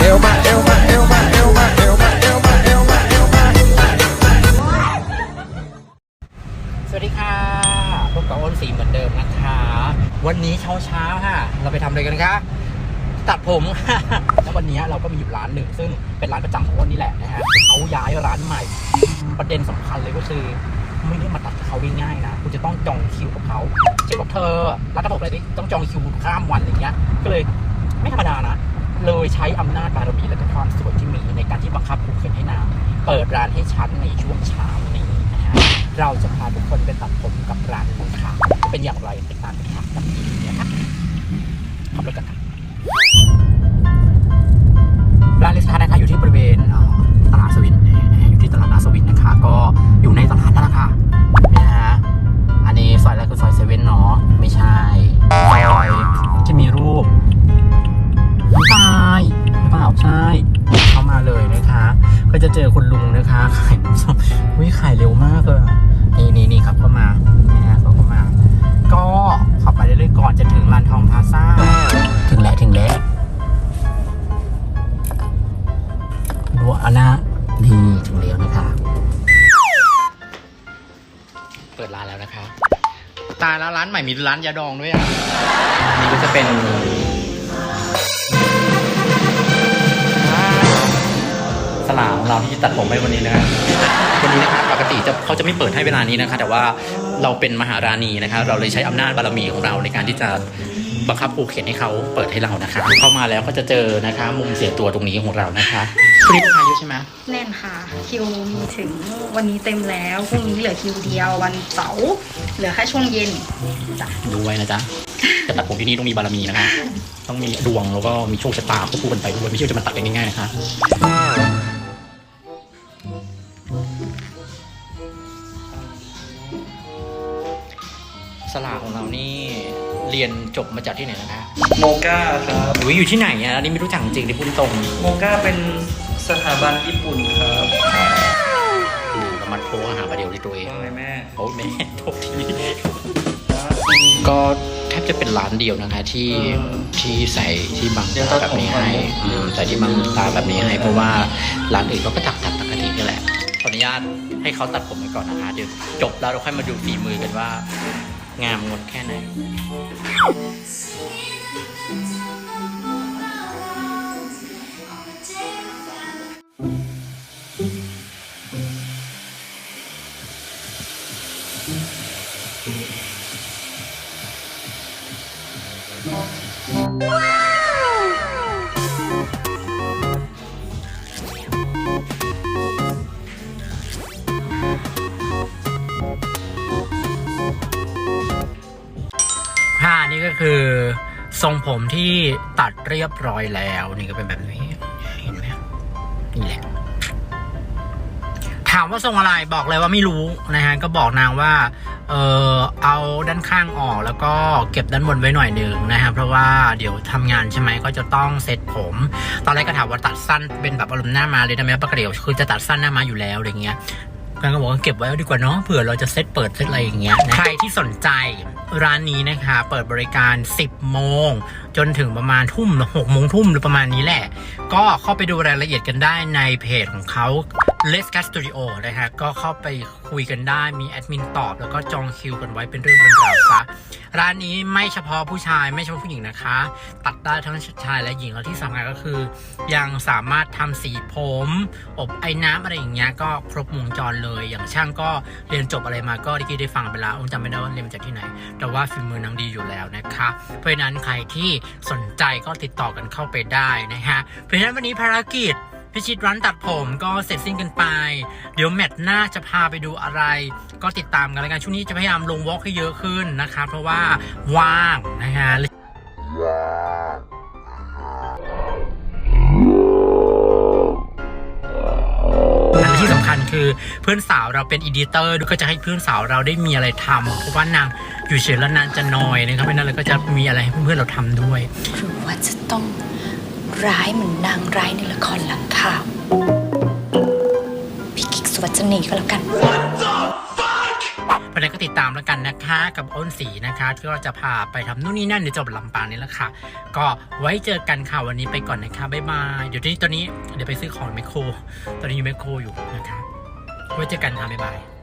เอวมาเอวมาเอวมาเอวมาเอวมาเอวมาเอวมาเอวมาสวัสดีค่ะพบกับอ้นสีเหมือนเดิมนะคะ วันนี้เช้าเช้าค่ะเราไปทำอะไรกันคะตัดผมแล้ววันนี้เราก็มีอยู่ร้านหนึ่งซึ่งเป็นร้านประจำของอ้นนี่แหละนะฮะเขาย้ายร้านใหม่ ประเด็นสำคัญเลยก็คือไม่ได้มาตัดเขาง่ายๆนะ คุณจะต้องจองคิวกับเขาเช่นกับเธอร้านตัดผมอะไรนี่ต้องจองคิวข้ามวันอย่างเงี้ย ก็เลยไม่ธรรมดานะ เลยใช้อำนาจบารมีและก็ความสวยที่มีในการที่บังคับคุกเข็นให้นางเปิดร้านให้ฉันในช่วงเช้านี้นะฮะเราจะพาทุกคนไปตัดผมกับร้านนี้ค่าเป็นอย่างไรติดตามกันค่ะกับทีนี้นะคะขับรถกันค่ะ เจอคุณลุงนะคะขายน้ำส้มวิขายเร็วมากเลยอะนี่นี่นี่ครับเข้ามานี่ฮะเขาเข้ามา ก็ขับไปเรื่อยๆก่อนจะถึงลานทองพลาซ่า ถึงแล้วถึงแล้วดูอันนะนี่ถึงแล้วนะคะ เปิดร้านแล้วนะคะ ตายแล้วร้านใหม่มีร้านยาดองด้วยอะนี่ก็จะเป็น ลาของเราที่จะตัดผมให้วันนี้นะฮะวันนี้นะครับปกติจะเขาจะไม่เปิดให้เวลานี้นะคะ แต่ว่าเราเป็นมหาราณีนะคะเราเลยใช้อำนาจบารมีของเราในการที่จะบังคับผูกเข็นให้เขาเปิดให้เรานะคะ เข้ามาแล้วก็จะเจอนะคะ มุมเสียตัวตรงนี้ของเรานะคะพรุ่งนี้ลูกค้าเยอะใช่ไหมแน่นค่ะ คิวมีถึงวันนี้เต็มแล้วพรุ่งนี้เหลือคิวเดียววันเสาร์เหลือแค่ช่วงเย็นจ้ะดูไว้นะจ๊ะจะตัดผมที่นี่ต้องมีบารมีนะคะ ต้องมีดวงแล้วก็มีโชคชะตาควบคู่กันไปด้วยไม่ใช่ว่าจะมาตัดกันง่ายๆนะคะ ลากของเรานี่เรียนจบมาจากที่ไหนนะคะโมก้าครับหรืออยู่ที่ไหนอะอันนี้ไม่รู้จักจริงๆที่พูดตรงโมก้าเป็นสถาบันญี่ปุ่นครับดูระมัดโพกหาประเดี๋ยวในตัวเองว่าไงแม่โอ้แม่โทษทีก็แทบจะเป็นร้านเดียวนะคะที่เออที่ใส่ที่บังเดี๋ยวตาตัดแบบนี้ผมก่อนให้อืมใส่ที่บังตาแบบนี้ให้เพราะว่าร้านอื่นเขาก็ตัดตัดปกตินี่แหละขออนุญาตให้เขาตัดผมไปก่อนนะคะเดี๋ยวจบแล้วเราค่อยมาดูฝีมือกันว่า งามงดแค่ไหนค่ นี่ก็คือทรงผมที่ตัดเรียบร้อยแล้ว นี่ก็เป็นแบบนี้ เห็นไหมนี่แหละ ถามว่าทรงอะไรบอกเลยว่าไม่รู้นะฮะก็บอกนางว่า เออเอาด้านข้างออกแล้วก็เก็บด้านบนไว้หน่อยหนึ่งนะฮะเพราะว่าเดี๋ยวทำงานใช่ไหมก็จะต้องเซ็ตผม ตอนแรกก็ถามว่าตัดสั้นเป็นแบบอารมณ์หน้ามาเลยได้ไหมปกติคือจะตัดสั้นหน้ามาอยู่แล้วอะไรเงี้ย กันก็บอกว่าเก็บไว้ดีกว่าเนาะเผื่อเราจะเซตเปิดเซตอะไรอย่างเงี้ยนะใครที่สนใจร้านนี้นะคะ เปิดบริการ 10 โมง จนถึงประมาณทุ่มหกโมงทุ่มหรือประมาณนี้แหละ ก็เข้าไปดูรายละเอียดกันได้ในเพจของเขา Let's Cat Studio นะฮะก็เข้าไปคุยกันได้มีแอดมินตอบ แล้วก็จองคิวกันไว้เป็นเรื่องเป็นราวซะร้านนี้ไม่เฉพาะผู้ชายไม่เฉพาะผู้หญิงนะคะ ตัดได้ทั้งชายและหญิงแล้วที่สำคัญก็คือ ยังสามารถทำสีผม อบไอ้น้ำอะไรอย่างเงี้ยก็ครบวงจรเลย อย่างช่างก็เรียนจบอะไรมาก็ได้กี้ได้ฟังไปแล้วผมจำไม่ได้ว่าเรียนมาจากที่ไหน แต่ว่าฝีมือนางดีอยู่แล้วนะคะ เพราะฉะนั้นใครที่สนใจก็ติดต่อกันเข้าไปได้นะฮะเพราะฉะนั้นวันนี้ภารกิจ พิชิตร้านตัดผมก็เสร็จสิ้นกันไป เดี๋ยวแมตช์หน้าจะพาไปดูอะไร ก็ติดตามกันแล้วกันช่วงนี้จะพยายามลงวอล์กให้เยอะขึ้นนะคะ เพราะว่าว่างนะฮะและที่สำคัญคือเพื่อนสาวเราเป็นอีดิเตอร์ก็จะให้เพื่อนสาวเราได้มีอะไรทำเพราะว่านางอยู่เฉยแล้วนางจะนอยนะครับเพราะนั้นเราก็จะมีอะไรให้เพื่อนเราทำด้วยหรือว่าจะต้อง ร้ายเหมือนนางร้ายในละครหลังข่าว พี่กิ๊กสุวัจนีก็แล้วกันเพวันนี้ก็ติดตามแล้วกันนะคะกับอ้นสีนะคะ ที่เราจะพาไปทำนู่นนี่นั่นในจังหวัดลำปางนี่แหละค่ะ ก็ไว้เจอกันค่ะวันนี้ไปก่อนนะคะบ๊ายบายเดี๋ยวที่ตอนนี้เดี๋ยวไปซื้อของแมโคร ตอนนี้อยู่แมโครอยู่นะคะ ไว้เจอกันค่ะบ๊ายบาย